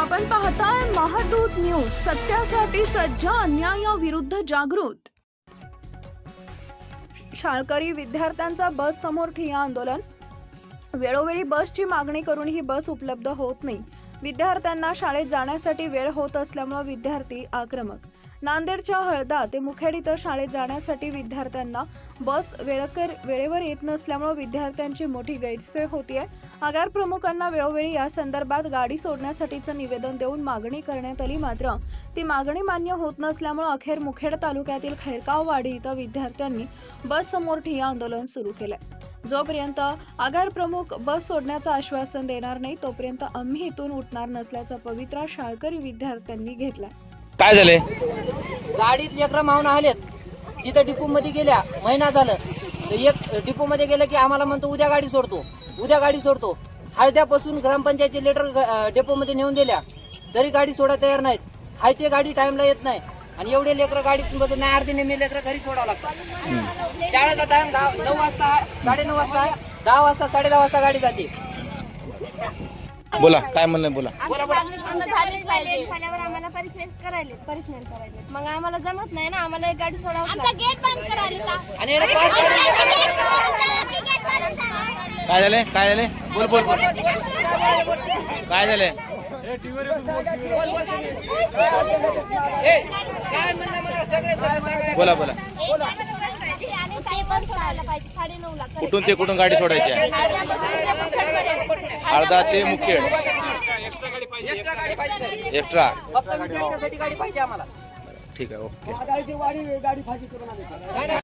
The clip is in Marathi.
आपण पाहताय महादूत न्यूज सत्यासाठी सज्ज अन्यायाविरुद्ध जागृत. शाळकरी विद्यार्थ्यांचा बस समोर ठिया आंदोलन. वेळोवेळी बसची मागणी करून ही बस उपलब्ध होत नाही. विद्यार्थ्यांना शाळेत जाण्यासाठी वेळ होत असल्यामुळे विद्यार्थी आक्रमक. नांदेडच्या हळदा ते मुखेड इथं शाळेत जाण्यासाठी विद्यार्थ्यांना बस वेळकर वेळेवर येत नसल्यामुळे विद्यार्थ्यांची मोठी गैरसोय होतीये. आगार प्रमुखांना वेळोवेळी या संदर्भात गाडी सोडण्यासाठीचं निवेदन देऊन मागणी करण्यात आली मात्र ती मागणी मान्य होत नसल्यामुळे अखेर मुखेड तालुक्यातील खैरकाववाडी इथं विद्यार्थ्यांनी बस समोर ठिय्या आंदोलन सुरू केलंय. जोपर्यंत आगार प्रमुख बस सोडण्याचं आश्वासन देणार नाही तोपर्यंत आम्ही इथून उठणार नसल्याचा पवित्रा शाळकरी विद्यार्थ्यांनी घेतलाय. काय झाले? गाडीत लेकरं मावून आलेत. तिथं डिपो मध्ये गेल्या. महिना झालं. तर एक डिपो मध्ये गेलं की आम्हाला म्हणतो उद्या गाडी सोडतो. उद्या गाडी सोडतो. हळद्यापासून ग्रामपंचायतचे लेटर डेपो मध्ये नेऊन दिल्या. तरी गाडी सोडा तयार नाहीत. हाय ते गाडी टाइमला येत नाही. आणि एवढे लेकरं गाडीत बसत नाही अर्धी नेहमी लेकरं घरी सोडावं लागतं. शाळेचा टाइम दहा नऊ वाजता साडे नऊ वाजता दहा वाजता साडे दहा वाजता गाडी जाते. बोला काय म्हणलं बोला. बोला बोला. पूर्ण झालीच पाहिजे. झाल्यावर आम्हाला करायले पनिशमेंट करायले मग आम्हाला जमत नाही ना आम्हाला एक गाडी सोडावं आमचा गेट बंद करायला आणि याला पास काय झाले? काय झाले? बोल बोल बोल. काय झाले? काय म्हणणं मला? सगळे सगळे बोला बोला. कुठून ते कुठून गाडी सोडायची आहे? अर्धा ते मुखेड एक्स्ट्रा गाडी पाहिजे. एक्स्ट्रा. फक्त विद्यार्थ्यांसाठी गाडी पाहिजे आम्हाला. ठीक आहे ओके.